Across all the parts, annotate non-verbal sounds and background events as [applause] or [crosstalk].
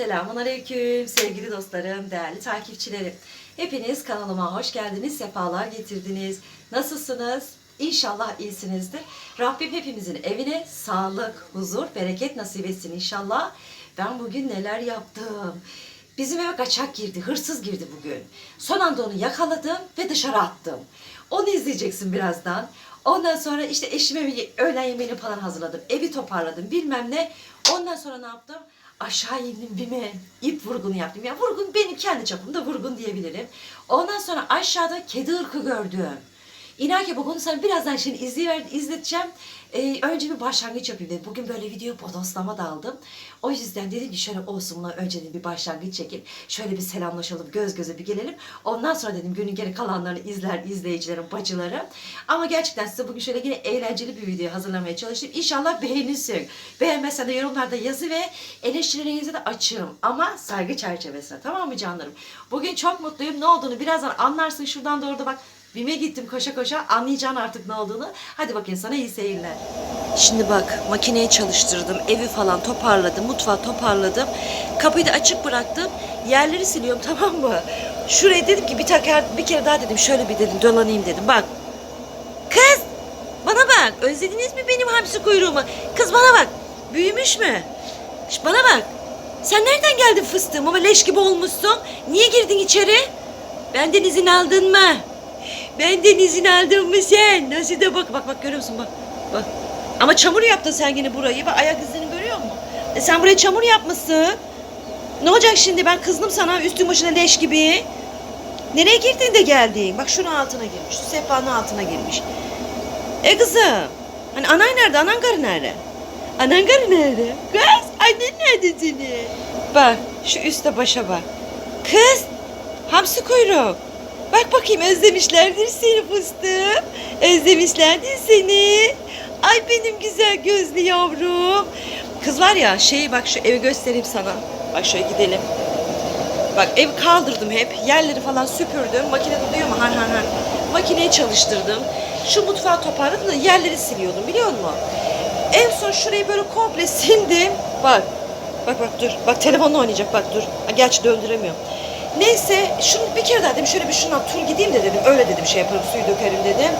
Selamun Aleyküm sevgili dostlarım, değerli takipçilerim. Hepiniz kanalıma hoş geldiniz, sefalar getirdiniz. Nasılsınız? İnşallah iyisinizdir. Rabbim hepimizin evine sağlık, huzur, bereket nasip etsin inşallah. Ben bugün neler yaptım? Bizim eve kaçak girdi, hırsız girdi bugün. Son anda onu yakaladım ve dışarı attım. Onu izleyeceksin birazdan. Ondan sonra işte eşime bir öğlen yemeğini falan hazırladım. Evi toparladım bilmem ne. Ondan sonra ne yaptım? Aşağı indim bime ip vurgunu yaptım. Ya vurgun benim kendi çapımda vurgun diyebilirim. Ondan sonra aşağıda kedi ırkı gördüm. İnan ki bugün sana birazdan şimdi izleyiver, izleteceğim. Ee, önce bir başlangıç yapayım dedim. Bugün böyle video bodoslama daldım. O yüzden dedim ki şöyle buna önce bir başlangıç çekeyim. Şöyle bir selamlaşalım, göz göze bir gelelim. Ondan sonra dedim günün geri kalanlarını izler izleyicilerim, bacılarım. Ama gerçekten size bugün şöyle yine eğlenceli bir video hazırlamaya çalıştım. İnşallah beğenirsin. Beğenmezsen de yorumlarda yazı ve eleştirilerinize de açığım. Ama saygı çerçevesine tamam mı canlarım? Bugün çok mutluyum. Ne olduğunu birazdan anlarsın. Şuradan da bak Bime gittim koşa koşa anlayacaksın artık ne olduğunu. Hadi bakayım sana iyi seyirler. Şimdi bak makineyi çalıştırdım. Evi falan toparladım. Mutfağı toparladım. Kapıyı da açık bıraktım. Yerleri siliyorum [laughs] tamam mı? Şuraya dedim ki bir, teker, bir kere daha dedim şöyle bir dedim dolanayım dedim. Bak. Kız bana bak özlediniz mi benim hamsi kuyruğumu? Kız bana bak büyümüş mü? Şş, bana bak. Sen nereden geldin fıstığım ama leş gibi olmuşsun. Niye girdin içeri? Benden izin aldın mı? Benden izin aldın mı sen? Nasıl da bak bak bak görüyor musun bak. Bak. Ama çamur yaptın sen yine burayı. Bak ayak izlerini görüyor musun? E sen buraya çamur yapmışsın. Ne olacak şimdi? Ben kızdım sana üstün başına leş gibi. Nereye girdin de geldin? Bak şunun altına girmiş. Şu sehpanın altına girmiş. E kızım. Hani anan nerede? Anan karı nerede? Anan karı nerede? Kız annen nerede senin? Bak şu üstte başa bak. Kız hamsi kuyruk. Bak bakayım özlemişlerdir seni fıstığım. Özlemişlerdir seni. Ay benim güzel gözlü yavrum. Kız var ya şeyi bak şu evi göstereyim sana. Bak şöyle gidelim. Bak ev kaldırdım hep. Yerleri falan süpürdüm. Makinede duyuyor mu? Han han han. Makineyi çalıştırdım. Şu mutfağı toparladım da yerleri siliyordum biliyor musun? En son şurayı böyle komple sildim. Bak. Bak bak dur. Bak telefonla oynayacak bak dur. Ha, gerçi döndüremiyorum. Neyse şunu bir kere daha dedim şöyle bir şuna tur gideyim de dedim. Öyle dedim şey yaparım suyu dökerim dedim.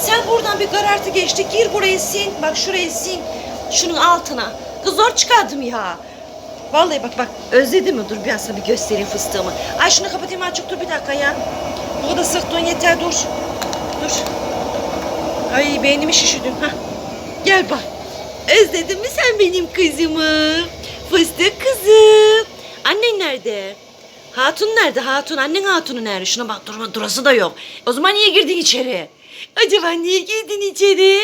Sen buradan bir karartı geçti. Gir burayı sil. Bak şurayı sil. Şunun altına. Kız zor çıkardım ya. Vallahi bak bak özledim mi? Dur ben sana bir göstereyim fıstığımı. Ay şunu kapatayım açık dur bir dakika ya. Bu da sıktın yeter dur. Dur. Ay beynimi şişirdin. ha. Gel bak. Özledin mi sen benim kızımı? Fıstık kızım. Annen nerede? Hatun nerede? Hatun. Annen hatunu nerede? Şuna bak durma durası da yok. O zaman niye girdin içeri? Acaba niye girdin içeri?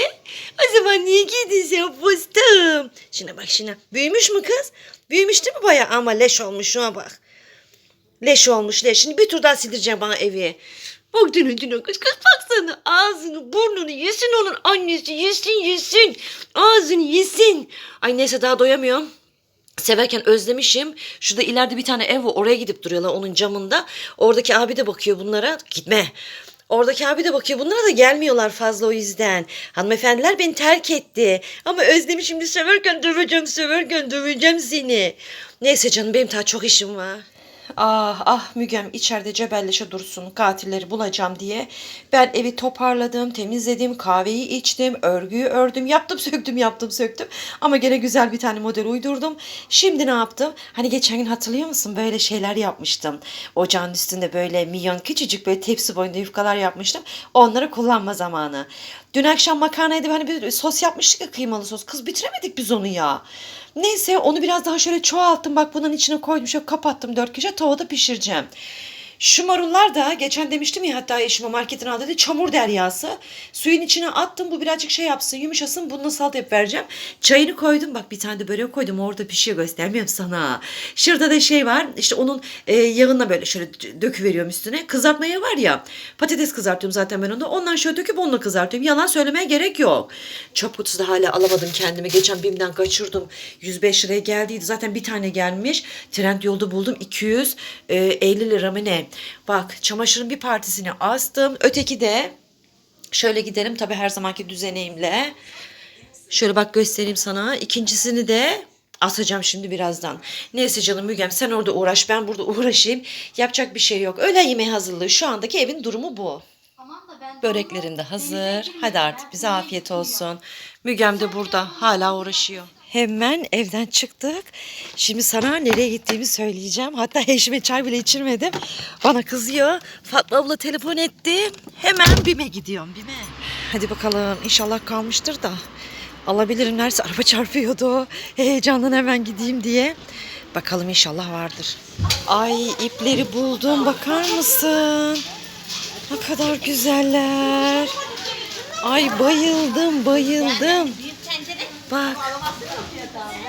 Zaman niye girdin sen fıstığım? Şuna bak şuna. Büyümüş mü kız? Büyümüş değil mi bayağı? Ama leş olmuş şuna bak. Leş olmuş leş. Şimdi bir tur daha sildireceğim bana evi. Bak dünü dünü kız kız baksana ağzını burnunu yesin onun annesi yesin yesin. Ağzını yesin. Ay neyse daha doyamıyorum. Severken özlemişim. Şurada ileride bir tane ev var. Oraya gidip duruyorlar onun camında. Oradaki abi de bakıyor bunlara. Gitme. Oradaki abi de bakıyor. Bunlara da gelmiyorlar fazla o yüzden. Hanımefendiler beni terk etti. Ama özlemişim şimdi severken döveceğim, severken döveceğim seni. Neyse canım benim daha çok işim var. Ah ah Mügem içeride cebelleşe dursun katilleri bulacağım diye. Ben evi toparladım, temizledim, kahveyi içtim, örgüyü ördüm, yaptım [laughs] söktüm yaptım söktüm. Ama gene güzel bir tane model uydurdum. Şimdi ne yaptım? Hani geçen gün hatırlıyor musun böyle şeyler yapmıştım. Ocağın üstünde böyle milyon küçücük böyle tepsi boyunda yufkalar yapmıştım. Onları kullanma zamanı. Dün akşam makarnaydı hani bir sos yapmıştık ya kıymalı sos. Kız bitiremedik biz onu ya. Neyse onu biraz daha şöyle çoğalttım. Bak bunun içine koydum. Şöyle kapattım dört köşe. Tavada pişireceğim. Şu marullar da geçen demiştim ya hatta eşime marketin aldığı dedi çamur deryası. Suyun içine attım bu birazcık şey yapsın yumuşasın bununla salata yapıp vereceğim. Çayını koydum bak bir tane de börek koydum orada pişiyor göstermiyorum sana. Şurada da şey var işte onun e, yağına böyle şöyle döküveriyorum üstüne. Kızartma yağı var ya patates kızartıyorum zaten ben onu. Ondan şöyle döküp onunla kızartıyorum. Yalan söylemeye gerek yok. Çöp kutusu da hala alamadım kendime. Geçen BİM'den kaçırdım. 105 liraya geldiydi. Zaten bir tane gelmiş. Trend yolda buldum. 250 lira mı ne? Bak çamaşırın bir partisini astım. Öteki de şöyle gidelim tabii her zamanki düzeneğimle. Şöyle bak göstereyim sana. İkincisini de Asacağım şimdi birazdan. Neyse canım Mügem sen orada uğraş ben burada [laughs] uğraşayım. Yapacak bir şey yok. Öğlen yemeği hazırlığı şu andaki evin durumu bu. Böreklerim de hazır. Hadi artık bize afiyet olsun. Mügem de burada hala uğraşıyor. Hemen evden çıktık. Şimdi sana nereye gittiğimi söyleyeceğim. Hatta eşime çay bile içirmedim. Bana kızıyor. Fatma abla telefon etti. Hemen BİM'e gidiyorum BİM'e. Hadi bakalım inşallah kalmıştır da. Alabilirim neredeyse araba çarpıyordu. Heyecandan hemen gideyim diye. Bakalım inşallah vardır. Ay ipleri buldum bakar mısın? Ne kadar güzeller. Ay bayıldım bayıldım. Bak.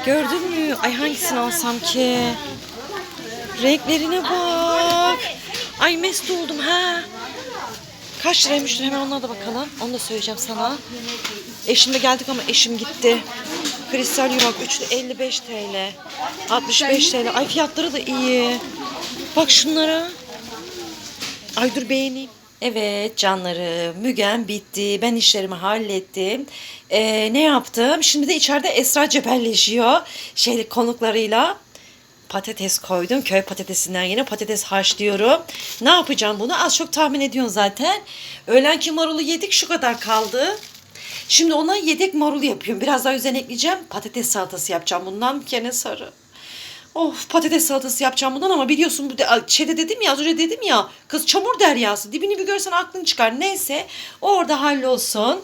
Gördün mü? Ay hangisini alsam ki? Renklerine bak. Ay mest oldum ha. Kaç liraymış? Hemen onlara da bakalım. Onu da söyleyeceğim sana. Eşimle geldik ama eşim gitti. Kristal yumak üçlü 55 TL. 65 TL. Ay fiyatları da iyi. Bak şunlara. Ay dur beğeneyim. Evet canları Mügen bitti. Ben işlerimi hallettim. Ee, ne yaptım? Şimdi de içeride Esra cebelleşiyor. Şey konuklarıyla patates koydum. Köy patatesinden yine patates haşlıyorum. Ne yapacağım bunu? Az çok tahmin ediyorsun zaten. Öğlenki marulu yedik şu kadar kaldı. Şimdi ona yedek marulu yapıyorum. Biraz daha üzerine ekleyeceğim. Patates salatası yapacağım bundan. Gene sarı. Of patates salatası yapacağım bundan ama biliyorsun bu de, şeyde dedim ya az önce dedim ya kız çamur deryası dibini bir görsen aklın çıkar. Neyse orada hallolsun.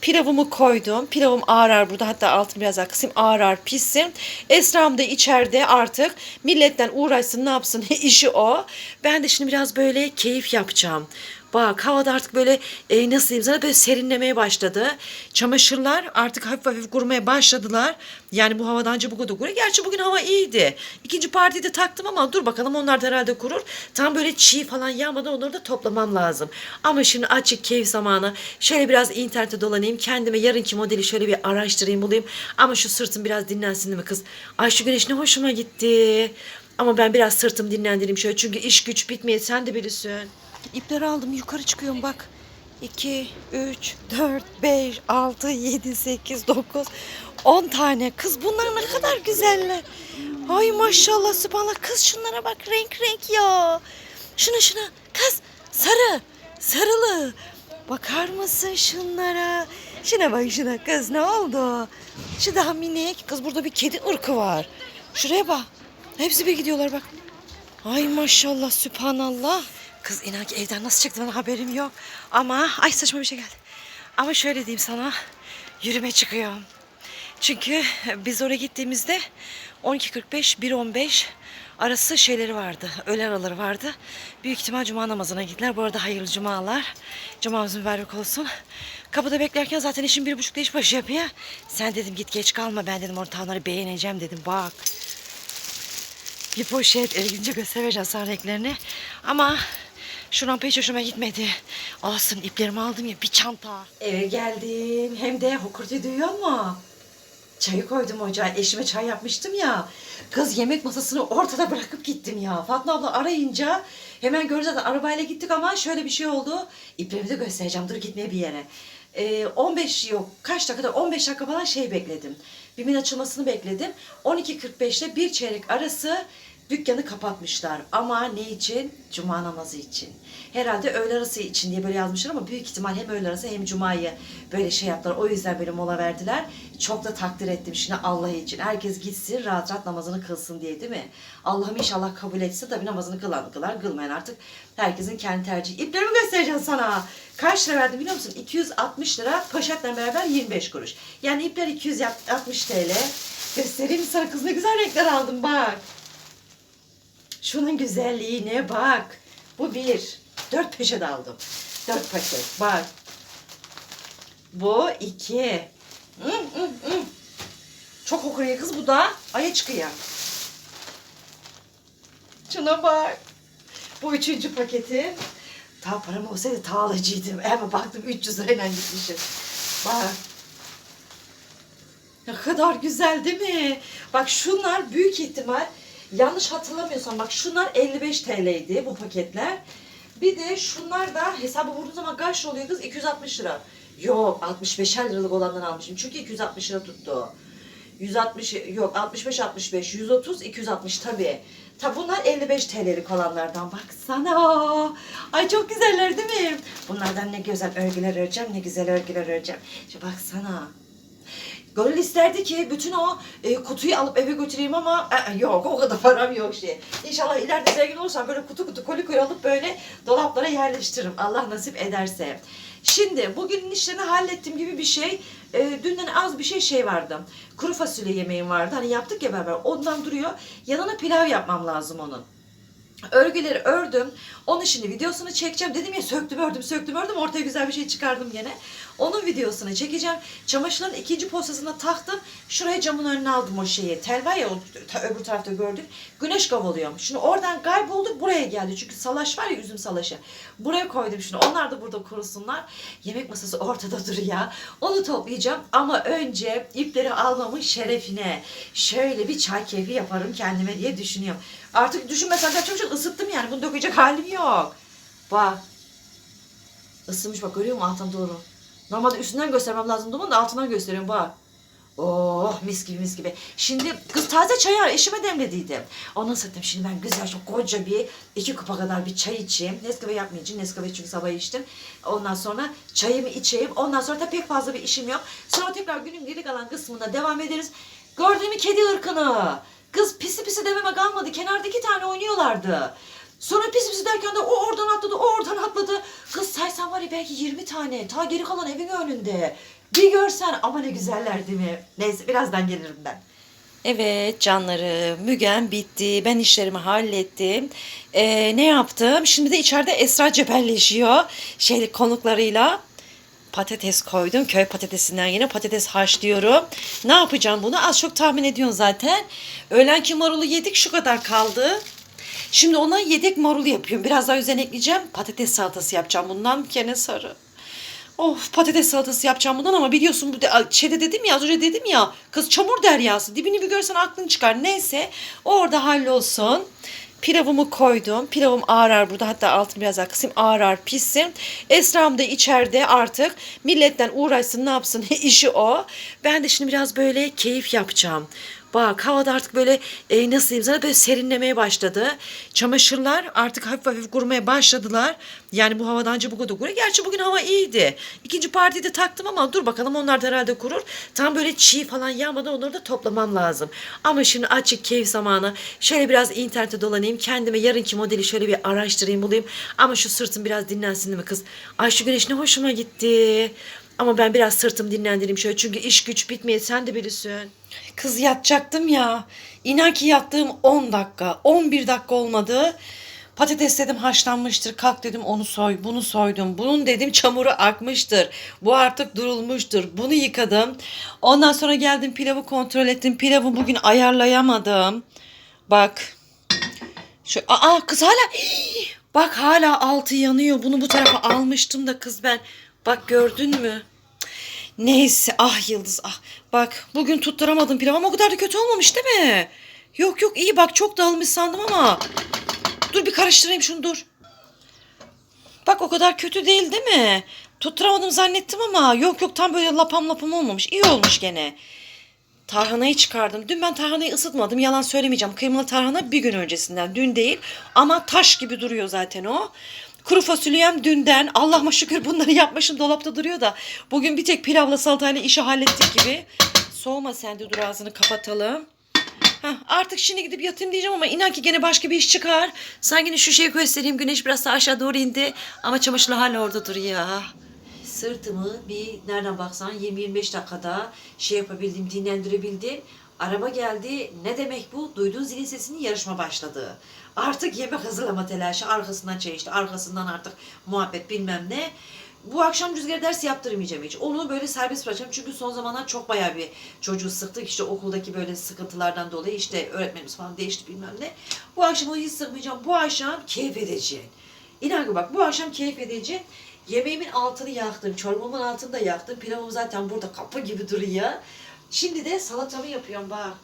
Pilavımı koydum. Pilavım ağır ağır burada hatta altını biraz daha kısayım ağır ağır pişsin. Esra'm da içeride artık milletten uğraşsın ne yapsın [laughs] işi o. Ben de şimdi biraz böyle keyif yapacağım. Bak havada artık böyle e, nasıl diyeyim sana böyle serinlemeye başladı. Çamaşırlar artık hafif hafif kurumaya başladılar. Yani bu havadan bu kadar kuruyor. Gerçi bugün hava iyiydi. İkinci partiyi de taktım ama dur bakalım onlar da herhalde kurur. Tam böyle çiğ falan yağmadan onları da toplamam lazım. Ama şimdi açık keyif zamanı. Şöyle biraz internete dolanayım. Kendime yarınki modeli şöyle bir araştırayım bulayım. Ama şu sırtım biraz dinlensin değil mi kız? Ay şu güneş ne hoşuma gitti. Ama ben biraz sırtım dinlendireyim şöyle. Çünkü iş güç bitmeye sen de bilirsin. İpleri aldım yukarı çıkıyorum bak. 2, 3, 4, 5, 6, 7, 8, 9, 10 tane. Kız bunlar ne kadar güzeller. Ay maşallah sübhanallah. Kız şunlara bak renk renk ya. Şuna şuna. Kız sarı. Sarılı. Bakar mısın şunlara? Şuna bak şuna kız ne oldu? Şu daha minik. Kız burada bir kedi ırkı var. Şuraya bak. Hepsi bir gidiyorlar bak. Ay maşallah sübhanallah. Kız inan ki evden nasıl çıktı bana haberim yok. Ama ay saçma bir şey geldi. Ama şöyle diyeyim sana yürüme çıkıyorum. Çünkü biz oraya gittiğimizde 12.45 1.15 arası şeyleri vardı. Öğle araları vardı. Büyük ihtimal cuma namazına gittiler. Bu arada hayırlı cumalar. Cumamız mübarek olsun. Kapıda beklerken zaten işim bir buçukta iş başı yapıyor. Sen dedim git geç kalma. Ben dedim ortamları beğeneceğim dedim. Bak bir poşet ilgince göstereceğim sana renklerini. Ama şu rampa hiç hoşuma gitmedi. Olsun iplerimi aldım ya bir çanta. Eve geldim. Hem de hokurtu duyuyor mu? Çayı koydum ocağa. Eşime çay yapmıştım ya. Kız yemek masasını ortada bırakıp gittim ya. Fatma abla arayınca hemen göreceğiz. Arabayla gittik ama şöyle bir şey oldu. İplerimi de göstereceğim. Dur gitmeye bir yere. Ee, 15 yok kaç dakikada 15 dakika falan şey bekledim. Bimin açılmasını bekledim. 12.45 ile bir çeyrek arası dükkanı kapatmışlar. Ama ne için? Cuma namazı için. Herhalde öğle arası için diye böyle yazmışlar ama büyük ihtimal hem öğle arası hem cumayı böyle şey yaptılar. O yüzden böyle mola verdiler. Çok da takdir ettim şimdi Allah için. Herkes gitsin rahat rahat namazını kılsın diye değil mi? Allah'ım inşallah kabul etse tabii namazını kılan kılar kılmayan artık herkesin kendi tercihi. İplerimi göstereceğim sana. Kaç lira verdim biliyor musun? 260 lira poşetle beraber 25 kuruş. Yani ipler 260 TL. Göstereyim sana kız ne güzel renkler aldım bak. Şunun güzelliğine bak. Bu bir. Dört poşet aldım. Dört paket. Bak. Bu iki. Hı, hı, hı. Çok okuyor kız bu da. Aya çıkıyor. Şuna bak. Bu üçüncü paketi. Ta param olsaydı ta alıcıydım. Ama baktım 300 lirayla gitmişim. Bak. Ne kadar güzel değil mi? Bak şunlar büyük ihtimal yanlış hatırlamıyorsam bak şunlar 55 TL'ydi bu paketler. Bir de şunlar da hesabı vurduğun zaman kaç oluyor kız? 260 lira. Yok 65'er liralık olandan almışım. Çünkü 260 lira tuttu. 160 yok 65 65 130 260 tabii. Tabi bunlar 55 TL'lik olanlardan baksana. Ay çok güzeller değil mi? Bunlardan ne güzel örgüler öreceğim, ne güzel örgüler öreceğim. Şu baksana. Gönül isterdi ki bütün o e, kutuyu alıp eve götüreyim ama e, yok o kadar param yok şey. İnşallah ileride zengin olursam böyle kutu kutu koli koli alıp böyle dolaplara yerleştiririm. Allah nasip ederse. Şimdi bugünün işlerini hallettiğim gibi bir şey. E, dünden az bir şey şey vardı. Kuru fasulye yemeğim vardı. Hani yaptık ya beraber. Ondan duruyor. Yanına pilav yapmam lazım onun. Örgüleri ördüm. Onun şimdi videosunu çekeceğim. Dedim ya söktüm ördüm söktüm ördüm. Ortaya güzel bir şey çıkardım gene. Onun videosunu çekeceğim. Çamaşırların ikinci posasına taktım. Şuraya camın önüne aldım o şeyi. Tel var ya o öbür tarafta gördük. Güneş kavalıyor. Şimdi oradan kayboldu buraya geldi. Çünkü salaş var ya üzüm salaşı. Buraya koydum şimdi. Onlar da burada kurusunlar. Yemek masası ortada duruyor. Onu toplayacağım. Ama önce ipleri almamın şerefine şöyle bir çay keyfi yaparım kendime diye düşünüyorum. Artık düşünmesen de çok çok ısıttım yani. Bunu dökecek halim yok. Bak. Isınmış bak görüyor musun alttan doğru? Normalde üstünden göstermem lazım bunu da altından gösteriyorum bak. Oh mis gibi mis gibi. Şimdi kız taze çayı eşime demlediydim. Onu ısıttım. Şimdi ben güzel çok koca bir iki kupa kadar bir çay içeyim. Nescafe yapmayacağım. Nescafe çünkü sabah içtim. Ondan sonra çayımı içeyim. Ondan sonra da pek fazla bir işim yok. Sonra tekrar günün geri kalan kısmında devam ederiz. Gördün mü kedi ırkını? Kız pisi pisi dememe kalmadı. Kenarda iki tane oynuyorlardı. Sonra pis pis derken de o oradan atladı, o oradan atladı. Kız saysan var ya belki 20 tane. Ta geri kalan evin önünde. Bir görsen ama ne güzeller değil mi? Neyse birazdan gelirim ben. Evet canlarım Mügen bitti. Ben işlerimi hallettim. Ee, ne yaptım? Şimdi de içeride Esra cebelleşiyor. Şey konuklarıyla patates koydum. Köy patatesinden yine patates haşlıyorum. Ne yapacağım bunu? Az çok tahmin ediyorsun zaten. Öğlenki marulu yedik şu kadar kaldı. Şimdi ona yedek marulu yapıyorum. Biraz daha üzerine ekleyeceğim. Patates salatası yapacağım bundan. Gene sarı. Of patates salatası yapacağım bundan ama biliyorsun bu de, şeyde dedim ya az önce dedim ya kız çamur deryası dibini bir görsen aklın çıkar. Neyse orada hallolsun. Pilavımı koydum. Pilavım ağır ağır burada hatta altını biraz daha kısayım ağır ağır pişsin. Esra'm da içeride artık milletten uğraşsın ne yapsın [laughs] işi o. Ben de şimdi biraz böyle keyif yapacağım. Bak havada artık böyle e, nasıl diyeyim sana böyle serinlemeye başladı. Çamaşırlar artık hafif hafif kurumaya başladılar. Yani bu havadan bu kadar kuruyor. Gerçi bugün hava iyiydi. İkinci partiyi de taktım ama dur bakalım onlar da herhalde kurur. Tam böyle çiğ falan yağmadan onları da toplamam lazım. Ama şimdi açık keyif zamanı. Şöyle biraz internete dolanayım. Kendime yarınki modeli şöyle bir araştırayım bulayım. Ama şu sırtım biraz dinlensin değil mi kız? Ay şu güneş ne hoşuma gitti. Ama ben biraz sırtım dinlendireyim şöyle. Çünkü iş güç bitmeye sen de bilirsin. Kız yatacaktım ya. İnan ki yattığım 10 dakika. 11 dakika olmadı. Patates dedim haşlanmıştır. Kalk dedim onu soy. Bunu soydum. Bunun dedim çamuru akmıştır. Bu artık durulmuştur. Bunu yıkadım. Ondan sonra geldim pilavı kontrol ettim. Pilavı bugün ayarlayamadım. Bak. Şu, aa kız hala [gasps] bak hala altı yanıyor. Bunu bu tarafa almıştım da kız ben. Bak gördün mü? Neyse ah Yıldız ah. Bak bugün tutturamadım pilav ama o kadar da kötü olmamış değil mi? Yok yok iyi bak çok dağılmış sandım ama. Dur bir karıştırayım şunu dur. Bak o kadar kötü değil değil mi? Tutturamadım zannettim ama yok yok tam böyle lapam lapam olmamış. İyi olmuş gene. Tarhanayı çıkardım. Dün ben tarhanayı ısıtmadım. Yalan söylemeyeceğim. Kıymalı tarhana bir gün öncesinden. Dün değil. Ama taş gibi duruyor zaten o. Kuru fasulyem dünden. Allah'ıma şükür bunları yapmışım. Dolapta duruyor da. Bugün bir tek pilavla salatayla işi hallettik gibi. Soğuma sen de dur ağzını kapatalım. Heh, artık şimdi gidip yatayım diyeceğim ama inan ki gene başka bir iş çıkar. Sen yine şu şeyi göstereyim. Güneş biraz daha aşağı doğru indi. Ama çamaşırlar hala orada duruyor. Sırtımı bir nereden baksan 20-25 dakikada şey yapabildim, dinlendirebildim. Araba geldi. Ne demek bu? Duyduğun zilin sesini yarışma başladı. Artık yemek hazırlama telaşı. Arkasından çay işte. Arkasından artık muhabbet bilmem ne. Bu akşam rüzgar dersi yaptırmayacağım hiç. Onu böyle serbest bırakacağım. Çünkü son zamanlar çok bayağı bir çocuğu sıktık. İşte okuldaki böyle sıkıntılardan dolayı işte öğretmenimiz falan değişti bilmem ne. Bu akşam onu hiç sıkmayacağım. Bu akşam keyif edeceğim. İnan bak bu akşam keyif edeceğim. Yemeğimin altını yaktım. Çorbamın altını da yaktım. Pilavım zaten burada kapı gibi duruyor. Şimdi de salatamı yapıyorum bak.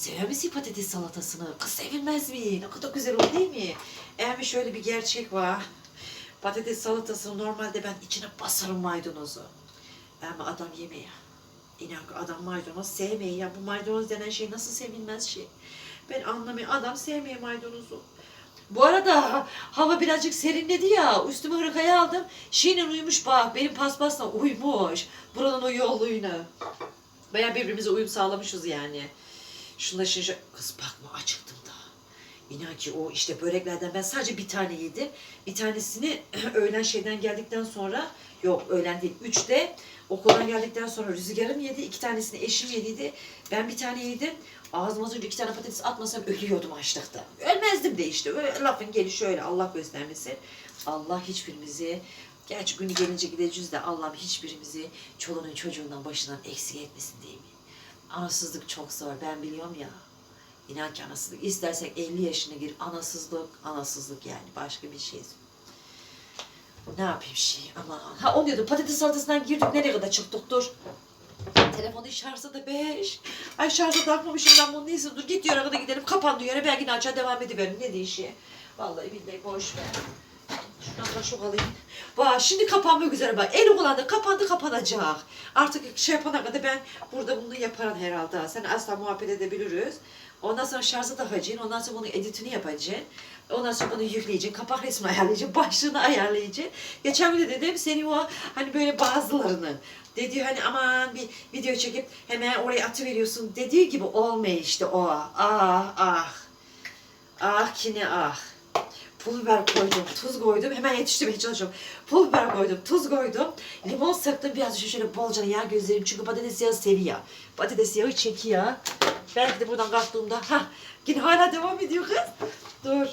Sever misin patates salatasını? Kız sevilmez mi? Ne kadar güzel olur değil mi? Eğer şöyle bir gerçek var. Patates salatasını normalde ben içine basarım maydanozu. Ama adam yemiyor. İnan ki adam maydanoz sevmeyi ya. Bu maydanoz denen şey nasıl sevilmez şey. Ben anlamıyorum. Adam sevmiyor maydanozu. Bu arada hava birazcık serinledi ya. Üstüme hırkayı aldım. Şiinin uyumuş bak. Benim paspasla uyumuş. Buranın o yoluyla. Baya birbirimize uyum sağlamışız yani. Şunla şimdi... Kız bakma acıktım da. İnan ki o işte böreklerden ben sadece bir tane yedim. Bir tanesini [clears throat] öğlen şeyden geldikten sonra yok öğlen değil üçte okuldan geldikten sonra rüzgarım yedi. iki tanesini eşim yediydi. Ben bir tane yedim. Ağzıma önce iki tane patates atmasam ölüyordum açlıktan. Ölmezdim de işte. Öyle lafın gelişi öyle Allah göstermesin. Allah hiçbirimizi Gerçi günü gelince gideceğiz de Allah'ım hiçbirimizi çoluğunun çocuğundan başından eksik etmesin değil mi? Anasızlık çok zor ben biliyorum ya. İnan ki anasızlık. İstersek 50 yaşına gir anasızlık, anasızlık yani başka bir şey. Ne yapayım şey ama. Ha onu diyordum patates salatasından girdik nereye kadar çıktık dur. Telefonu şarjı da 5. Ay şarjı takmamışım ben bunu neyse dur git yere kadar gidelim kapandı yere belki açar devam ediverim ne değişiyor. Vallahi billahi boş ver. Şuradan kaşık alayım. Bak şimdi kapanmak üzere bak. El kullandı kapandı kapanacak. Artık şey yapana kadar ben burada bunu yaparım herhalde. Sen asla muhabbet edebiliriz. Ondan sonra şarjı takacaksın. Ondan sonra bunun editini yapacaksın. Ondan sonra bunu yükleyeceksin. Kapak resmi ayarlayacaksın. Başlığını ayarlayacaksın. Geçen gün de dedim senin o hani böyle bazılarının dediği hani aman bir video çekip hemen oraya atıveriyorsun dediği gibi olmuyor işte o. Ah ah. Ah ki ne ah. Pul biber koydum, tuz koydum. Hemen yetiştirmeye çalışıyorum. Pul biber koydum, tuz koydum. Limon sıktım biraz şöyle, bolca yağ gözlerim. Çünkü patates yağı seviyor. Patates yağı çekiyor. Belki de buradan kalktığımda ha yine hala devam ediyor kız. Dur.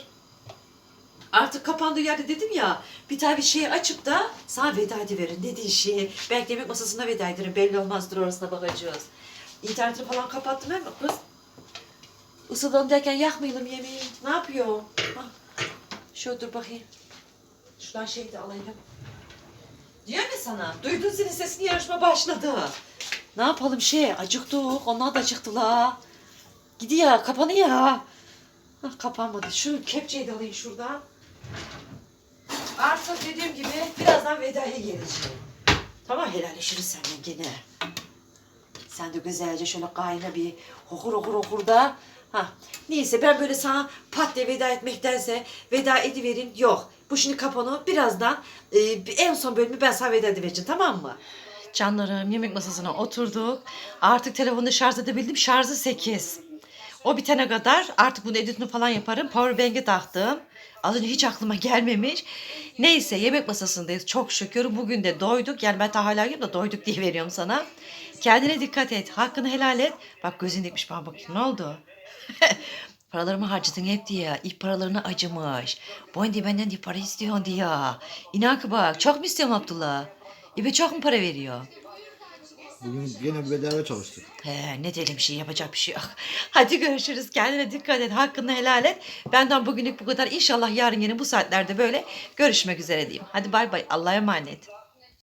Artık kapandığı yerde dedim ya bir tane bir şey açıp da sana veda ediverin dediğin şeyi. Belki yemek masasına veda ederim. Belli olmazdır orasına bakacağız. İnternetini falan kapattım ama kız. Isılalım derken yakmayalım yemeği. Ne yapıyor? Ha. Şöyle dur bakayım. Şuradan şey de alayım. Diyor mu sana? Duydun senin sesini yarışma başladı. Ne yapalım şey acıktık. Onlar da acıktılar. Gidiyor kapanıyor. Hah, kapanmadı. Şu kepçeyi de alayım şuradan. Artık dediğim gibi birazdan vedaya geleceğim. Tamam helalleşiriz senden gene. Sen de güzelce şöyle kayna bir hokur hokur hokur da. Ha, neyse ben böyle sana pat diye veda etmektense veda ediverin. Yok. Bu şimdi kapanı birazdan e, en son bölümü ben sana veda edivereceğim tamam mı? Canlarım yemek masasına oturduk. Artık telefonu şarj edebildim. Şarjı 8. O bitene kadar artık bunu editini falan yaparım. Powerbank'e taktım. Az önce hiç aklıma gelmemiş. Neyse yemek masasındayız. Çok şükür bugün de doyduk. Yani ben yiyorum da doyduk diye veriyorum sana. Kendine dikkat et. Hakkını helal et. Bak gözün dikmiş bana bakayım. Ne oldu? [laughs] Paralarımı harcadın hep diye. İlk paralarına acımış. Boyun diye benden diye para istiyorsun diye. İnan ki bak. Çok mu istiyorum Abdullah? İbe çok mu para veriyor? Bugün yine bedava çalıştık. He, ne diyelim şey yapacak bir şey yok. [laughs] Hadi görüşürüz. Kendine dikkat et. Hakkını helal et. Benden bugünlük bu kadar. İnşallah yarın yine bu saatlerde böyle görüşmek üzere diyeyim. Hadi bay bay. Allah'a emanet.